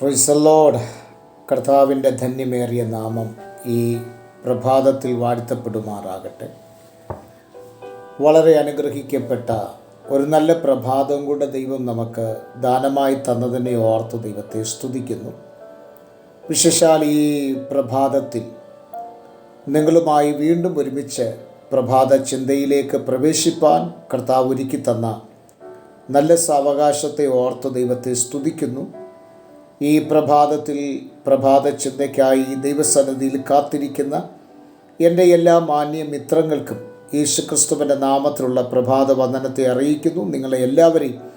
പ്രിസലോഡ് കർത്താവിന്റെ ധന്യമേറിയ നാമം ഈ പ്രഭാതത്തിൽ വാഴ്ത്തപ്പെടുമാറാകട്ടെ. വളരെ അനുഗ്രഹിക്കപ്പെട്ട ഒരു നല്ല പ്രഭാതം കൂടെ ദൈവം നമുക്ക് ദാനമായി തന്നതിനെ ഓർത്ത് ദൈവത്തെ സ്തുതിക്കുന്നു. വിശേഷാൽ ഈ പ്രഭാതത്തിൽ നിങ്ങളുമായി വീണ്ടും ഒരുമിച്ച് പ്രഭാത ചിന്തയിലേക്ക് പ്രവേശിപ്പാൻ കർത്താവ് ഒരുക്കി തന്ന നല്ല സാവകാശത്തെ ഓർത്ത് ദൈവത്തെ സ്തുതിക്കുന്നു. ഈ പ്രഭാതത്തിൽ പ്രഭാത ചിന്തയ്ക്കായി ദൈവസന്നിധിയിൽ കാത്തിരിക്കുന്ന എന്റെ എല്ലാ മാന്യ മിത്രങ്ങൾക്കും യേശുക്രിസ്തുവിന്റെ നാമത്തിലുള്ള പ്രഭാത വന്ദനത്തെ അറിയിക്കുന്നു. നിങ്ങളെ എല്ലാവരെയും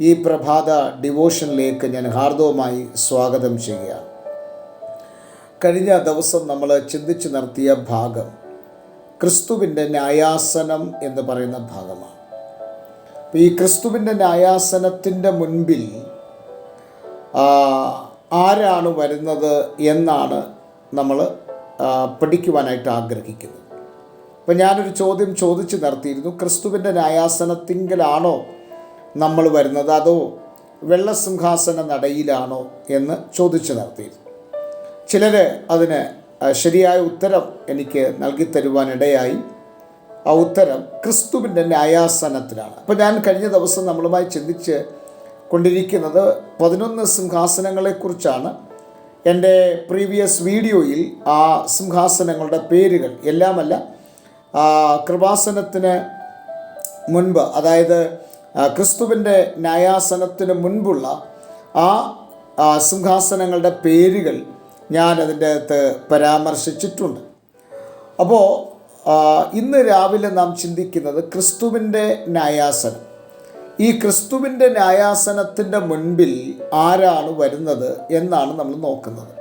ഈ പ്രഭാത ഡിവോഷനിലേക്ക് ഞാൻ ഹാർദവുമായി സ്വാഗതം ചെയ്യുക. കഴിഞ്ഞ ദിവസം നമ്മൾ ചിന്തിച്ചു നിർത്തിയ ഭാഗം ക്രിസ്തുവിന്റെ ന്യായാസനം എന്ന് പറയുന്ന ഭാഗമാണ്. ഈ ക്രിസ്തുവിന്റെ ന്യായാസനത്തിന്റെ മുൻപിൽ ആരാണ് വരുന്നത് എന്നാണ് നമ്മൾ പഠിക്കുവാനായിട്ട് ആഗ്രഹിക്കുന്നത്. അപ്പം ഞാനൊരു ചോദ്യം ചോദിച്ചു നിർത്തിയിരുന്നു ക്രിസ്തുവിന്റെ ന്യായാസനത്തിങ്കിലാണോ നമ്മൾ വരുന്നത്? അതോ വെള്ളസിംഹാസന നടയിലാണോ എന്ന് ചോദിച്ചു നിർത്തിയിരുന്നു ചിലർ അതിന് ശരിയായ ഉത്തരം എനിക്ക് നൽകി തരുവാനിടയായി. ആ ഉത്തരം ക്രിസ്തുവിന്റെ ന്യായാസനത്തിലാണ്. അപ്പോൾ ഞാൻ കഴിഞ്ഞ ദിവസം നമ്മളുമായി ചിന്തിച്ച് കൊണ്ടിരിക്കുന്നത് പതിനൊന്ന് സിംഹാസനങ്ങളെക്കുറിച്ചാണ്. എന്റെ പ്രീവിയസ് വീഡിയോയിൽ ആ സിംഹാസനങ്ങളുടെ പേരുകൾ എല്ലാമല്ല കൃപാസനത്തിന് മുൻപ് അതായത് ക്രിസ്തുവിന്റെ ന്യായാസനത്തിന് മുൻപുള്ള ആ, സിംഹാസനങ്ങളുടെ പേരുകൾ ഞാൻ അതിന്റെ അകത്ത് പരാമർശിച്ചിട്ടുണ്ട്. അപ്പോൾ ഇന്ന് രാവിലെ നാം ചിന്തിക്കുന്നത് ക്രിസ്തുവിന്റെ ന്യായാസനം. ഈ ക്രിസ്തുവിന്റെ ന്യായാസനത്തിന്റെ മുൻപിൽ ആരാണ് വരുന്നത് എന്നാണ് നമ്മൾ നോക്കുന്നത്.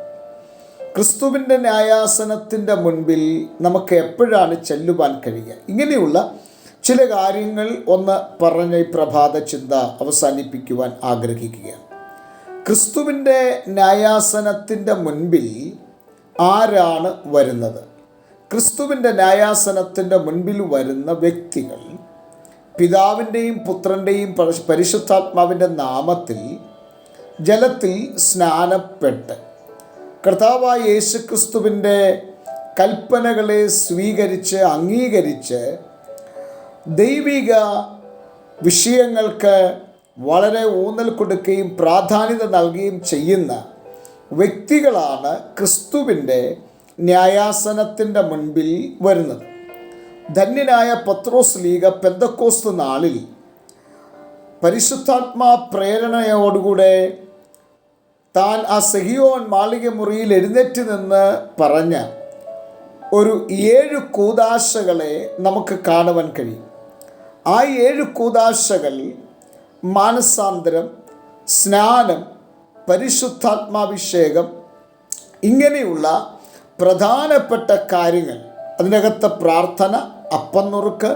ക്രിസ്തുവിന്റെ ന്യായാസനത്തിന്റെ മുൻപിൽ നമുക്ക് എപ്പോഴാണ് ചെല്ലുവാൻ കഴിയുക? ഇങ്ങനെയുള്ള ചില കാര്യങ്ങൾ ഒന്ന് പറഞ്ഞ പ്രഭാത ചിന്ത അവസാനിപ്പിക്കുവാൻ ആഗ്രഹിക്കുകയാണ്. ക്രിസ്തുവിന്റെ ന്യായാസനത്തിന്റെ മുൻപിൽ ആരാണ് വരുന്നത്? ക്രിസ്തുവിന്റെ ന്യായാസനത്തിന്റെ മുൻപിൽ വരുന്ന വ്യക്തികൾ പിതാവിന്റെയും പുത്രന്റെയും പരി- പരിശുദ്ധാത്മാവിന്റെ നാമത്തിൽ ജലത്തിൽ സ്നാനപ്പെട്ട് കർത്താവായ യേശു ക്രിസ്തുവിന്റെ കൽപ്പനകളെ സ്വീകരിച്ച് അംഗീകരിച്ച് ദൈവിക വിഷയങ്ങൾക്ക് വളരെ ഊന്നൽ കൊടുക്കുകയും പ്രാധാന്യത നൽകുകയും ചെയ്യുന്ന വ്യക്തികളാണ് ക്രിസ്തുവിന്റെ ന്യായാസനത്തിന്റെ മുൻപിൽ വരുന്നത്. ധന്യനായ പത്രോസ് ലീഗ പെന്തക്കോസ്ത് നാളിൽ പരിശുദ്ധാത്മാ പ്രേരണയോടുകൂടെ താൻ ആ സെഹിയോൻ മാളിക മുറിയിൽ എഴുന്നേറ്റ് നിന്ന് പറഞ്ഞ ഒരു ഏഴ് കൂതാശകളെ നമുക്ക് കാണുവാൻ കഴിയും. ആ ഏഴ് കൂതാശകൾ മാനസാന്തരം സ്നാനം പരിശുദ്ധാത്മാഭിഷേകം ഇങ്ങനെയുള്ള പ്രധാനപ്പെട്ട കാര്യങ്ങൾ അതിനകത്ത് പ്രാർത്ഥന അപ്പം നുറുക്ക്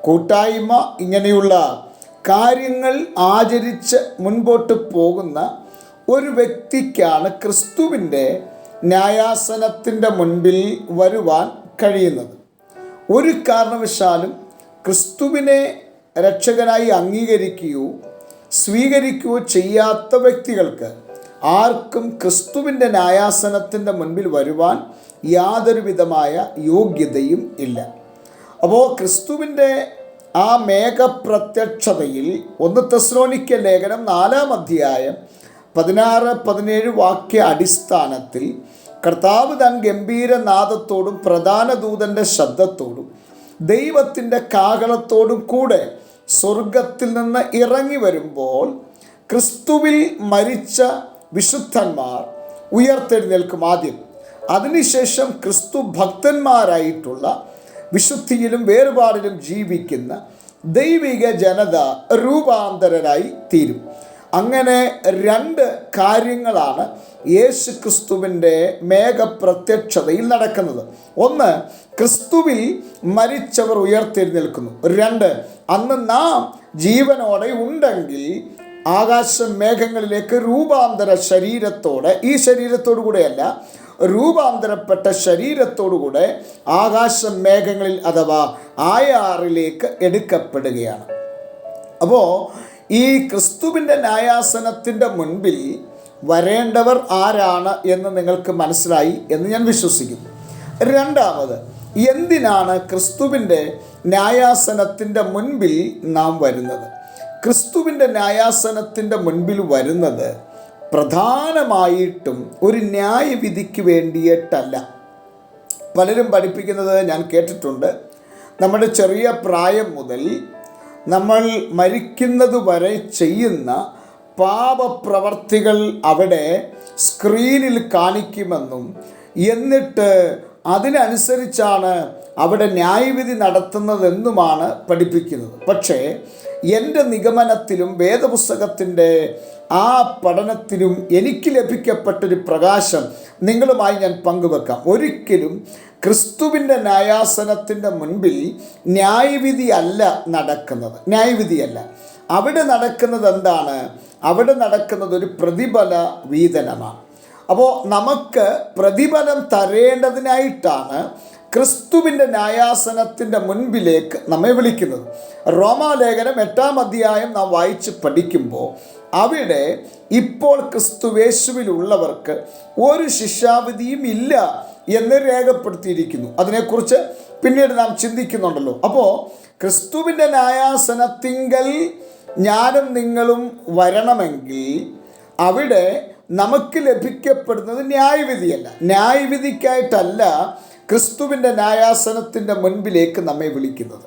കൂട്ടായ്മ ഇങ്ങനെയുള്ള കാര്യങ്ങൾ ആചരിച്ച് മുൻപോട്ട് പോകുന്ന ഒരു വ്യക്തിക്കാണ് ക്രിസ്തുവിന്റെ ന്യായാസനത്തിന്റെ മുൻപിൽ വരുവാൻ കഴിയുന്നത്. ഒരു കാരണവശാലും ക്രിസ്തുവിനെ രക്ഷകനായി അംഗീകരിക്കുകയോ സ്വീകരിക്കുകയോ ചെയ്യാത്ത വ്യക്തികൾക്ക് ആർക്കും ക്രിസ്തുവിന്റെ ന്യായാസനത്തിന്റെ മുൻപിൽ വരുവാൻ യാതൊരുവിധമായ യോഗ്യതയും ഇല്ല. അപ്പോൾ ക്രിസ്തുവിന്റെ ആ മേഘപ്രത്യക്ഷതയിൽ ഒന്ന് തെസ്ലോനിക്ക ലേഖനം നാലാം അധ്യായം പതിനാറ് പതിനേഴ് വാക്യ അടിസ്ഥാനത്തിൽ കർത്താവ് താൻ ഗംഭീരനാദത്തോടും പ്രധാന ദൂതന്റെ ശബ്ദത്തോടും ദൈവത്തിന്റെ കാഹളത്തോടും കൂടെ സ്വർഗത്തിൽ നിന്ന് ഇറങ്ങി വരുമ്പോൾ ക്രിസ്തുവിൽ മരിച്ച വിശുദ്ധന്മാർ ഉയർത്തെഴുന്നേൽക്കും ആദ്യം. അതിനുശേഷം ക്രിസ്തു ഭക്തന്മാരായിട്ടുള്ള വിശുദ്ധിയിലും വേറുപാടിലും ജീവിക്കുന്ന ദൈവിക ജനത രൂപാന്തരരായി തീരും. അങ്ങനെ രണ്ട് കാര്യങ്ങളാണ് യേശു ക്രിസ്തുവിന്റെ മേഘപ്രത്യക്ഷതയിൽ നടക്കുന്നത്. ഒന്ന് ക്രിസ്തുവിൽ മരിച്ചവർ ഉയർത്തെഴുന്നേൽക്കുന്നു. രണ്ട് അന്ന് നാം ജീവനോടെ ഉണ്ടെങ്കിൽ ആകാശ മേഘങ്ങളിലേക്ക് രൂപാന്തര ശരീരത്തോടെ ഈ ശരീരത്തോടു കൂടെയല്ല രൂപാന്തരപ്പെട്ട ശരീരത്തോടുകൂടെ ആകാശ മേഘങ്ങളിൽ അഥവാ ആയാറിലേക്ക് എടുക്കപ്പെടുകയാണ്. അപ്പോൾ ഈ ക്രിസ്തുവിന്റെ ന്യായാസനത്തിന്റെ മുൻപിൽ വരേണ്ടവർ ആരാണ് എന്ന് നിങ്ങൾക്ക് മനസ്സിലായി എന്ന് ഞാൻ വിശ്വസിക്കുന്നു. രണ്ടാമത് എന്തിനാണ് ക്രിസ്തുവിന്റെ ന്യായാസനത്തിന്റെ മുൻപിൽ നാം വരുന്നത്? ക്രിസ്തുവിന്റെ ന്യായാസനത്തിന്റെ മുൻപിൽ വരുന്നത് പ്രധാനമായിട്ടും ഒരു ന്യായവിധിക്ക് വേണ്ടിയിട്ടല്ല. പലരും പഠിപ്പിക്കുന്നത് ഞാൻ കേട്ടിട്ടുണ്ട്. നമ്മുടെ ചെറിയ പ്രായം മുതൽ നമ്മൾ മരിക്കുന്നത് വരെ ചെയ്യുന്ന പാപപ്രവർത്തികൾ അവിടെ സ്ക്രീനിൽ കാണിക്കുമെന്നും എന്നിട്ട് അതിനനുസരിച്ചാണ് അവിടെ ന്യായവിധി നടത്തുന്നതെന്നുമാണ് പഠിപ്പിക്കുന്നത്. പക്ഷേ എന്റെ നിഗമനത്തിലും വേദപുസ്തകത്തിന്റെ ആ പഠനത്തിലും എനിക്ക് ലഭിക്കപ്പെട്ടൊരു പ്രകാശം നിങ്ങളുമായി ഞാൻ പങ്കുവെക്കാം. ഒരിക്കലും ക്രിസ്തുവിന്റെ ന്യായാസനത്തിന്റെ മുൻപിൽ ന്യായവിധിയല്ല നടക്കുന്നത്. ന്യായവിധിയല്ല അവിടെ നടക്കുന്നത് എന്താണ്? അവിടെ നടക്കുന്നത് ഒരു പ്രതിഫല വീതനമാണ്. അപ്പോൾ നമുക്ക് പ്രതിഫലം തരേണ്ടതിനായിട്ടാണ് ക്രിസ്തുവിന്റെ ന്യായാസനത്തിന്റെ മുൻപിലേക്ക് നമ്മെ വിളിക്കുന്നത്. റോമാലേഖനം എട്ടാം അധ്യായം നാം വായിച്ച് പഠിക്കുമ്പോൾ അവിടെ ഇപ്പോൾ ക്രിസ്തുവേശുവിലുള്ളവർക്ക് ഒരു ശിക്ഷാവിധിയും ഇല്ല എന്ന് രേഖപ്പെടുത്തിയിരിക്കുന്നു. അതിനെക്കുറിച്ച് പിന്നീട് നാം ചിന്തിക്കുന്നുണ്ടല്ലോ. അപ്പോൾ ക്രിസ്തുവിന്റെ ന്യായാസനത്തിങ്കൽ ഞാനും നിങ്ങളും വരണമെങ്കിൽ അവിടെ നമുക്ക് ലഭിക്കപ്പെടുന്നത് ന്യായവിധിയല്ല. ന്യായവിധിക്കായിട്ടല്ല ക്രിസ്തുവിന്റെ ന്യായാസനത്തിന്റെ മുൻപിലേക്ക് നമ്മെ വിളിക്കുന്നത്.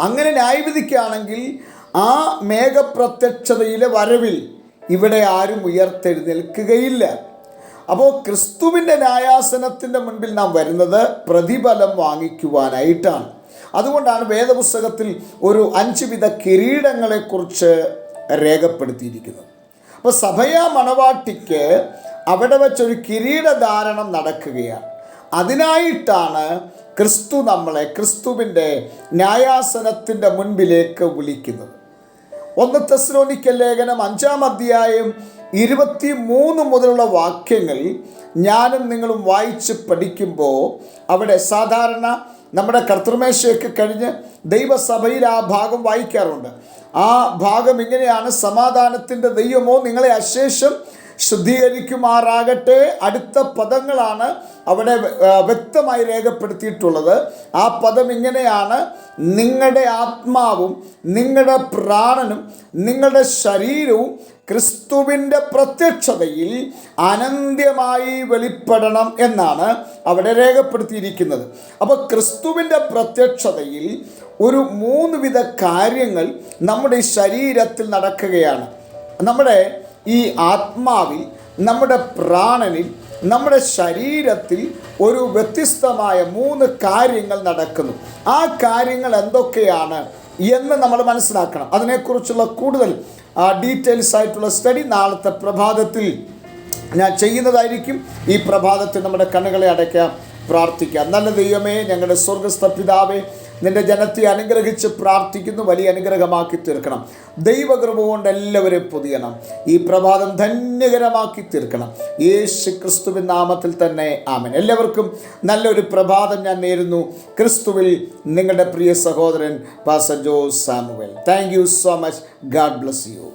അങ്ങനെ ന്യായവിധിക്കാണെങ്കിൽ ആ മേഘപ്രത്യക്ഷതയിലെ വരവിൽ ഇവിടെ ആരും ഉയർത്തെഴുന്നേൽക്കുകയില്ല. അപ്പോൾ ക്രിസ്തുവിന്റെ ന്യായാസനത്തിന്റെ മുൻപിൽ നാം വരുന്നത് പ്രതിഫലം വാങ്ങിക്കുവാനായിട്ടാണ്. അതുകൊണ്ടാണ് വേദപുസ്തകത്തിൽ ഒരു അഞ്ച് വിധ കിരീടങ്ങളെക്കുറിച്ച് രേഖപ്പെടുത്തിയിരിക്കുന്നത്. അപ്പോൾ സഭയാ മണവാട്ടിക്ക് അവിടെ വെച്ചൊരു കിരീടധാരണം നടക്കുകയാണ്. അതിനായിട്ടാണ് ക്രിസ്തു നമ്മളെ ക്രിസ്തുവിന്റെ ന്യായാസനത്തിന്റെ മുൻപിലേക്ക് വിളിക്കുന്നത്. ഒന്ന് തെസ്ലോനിക്കൽ ലേഖനം അഞ്ചാം അധ്യായം ഇരുപത്തി മൂന്ന് മുതലുള്ള വാക്യങ്ങൾ ഞാനും നിങ്ങളും വായിച്ച് പഠിക്കുമ്പോൾ അവിടെ സാധാരണ നമ്മുടെ കർത്തൃമേശയൊക്കെ കഴിഞ്ഞ് ദൈവസഭയിൽ ആ ഭാഗം വായിക്കാറുണ്ട്. ആ ഭാഗം ഇങ്ങനെയാണ് സമാധാനത്തിന്റെ ദൈവമോ നിങ്ങളെ അശേഷം ശുദ്ധീകരിക്കുമാറാകട്ടെ. അടുത്ത പദങ്ങളാണ് അവിടെ വ്യക്തമായി രേഖപ്പെടുത്തിയിട്ടുള്ളത്. ആ പദം ഇങ്ങനെയാണ്. നിങ്ങളുടെ ആത്മാവും നിങ്ങളുടെ പ്രാണനും നിങ്ങളുടെ ശരീരവും ക്രിസ്തുവിന്റെ പ്രത്യക്ഷതയിൽ അനന്ത്യമായി വെളിപ്പെടണം എന്നാണ് അവിടെ രേഖപ്പെടുത്തിയിരിക്കുന്നത്. അപ്പോൾ ക്രിസ്തുവിന്റെ പ്രത്യക്ഷതയിൽ ഒരു മൂന്ന് വിധ കാര്യങ്ങൾ നമ്മുടെ ശരീരത്തിൽ നടക്കുകയാണ്. നമ്മുടെ ഈ ആത്മാവിൽ നമ്മുടെ പ്രാണനിൽ നമ്മുടെ ശരീരത്തിൽ ഒരു വ്യത്യസ്തമായ മൂന്ന് കാര്യങ്ങൾ നടക്കുന്നു. ആ കാര്യങ്ങൾ എന്തൊക്കെയാണ് എന്ന് നമ്മൾ മനസ്സിലാക്കണം. അതിനെക്കുറിച്ചുള്ള കൂടുതൽ ഡീറ്റെയിൽസ് ആയിട്ടുള്ള സ്റ്റഡി നാളത്തെ പ്രഭാതത്തിൽ ഞാൻ ചെയ്യുന്നതായിരിക്കും. ഈ പ്രഭാതത്തിൽ നമ്മുടെ കണ്ണുകളെ അടയ്ക്കാം പ്രാർത്ഥിക്കാം. നല്ല ദൈവമേ ഞങ്ങളുടെ സ്വർഗസ്ഥ പിതാവേ നിന്റെ ജനത്തെ അനുഗ്രഹിച്ച് പ്രാർത്ഥിക്കുന്നു വലിയ അനുഗ്രഹമാക്കി തീർക്കണം. ദൈവകൃപ കൊണ്ട് എല്ലാവരെയും പൊതിയണം. ഈ പ്രഭാതം ധന്യകരമാക്കി തീർക്കണം. യേശു ക്രിസ്തുവിൻ നാമത്തിൽ തന്നെ ആമൻ. എല്ലാവർക്കും നല്ലൊരു പ്രഭാതം ഞാൻ നേരുന്നു. ക്രിസ്തുവിൽ നിങ്ങളുടെ പ്രിയ സഹോദരൻ പാസ Joe Samuel. Thank you so much god bless you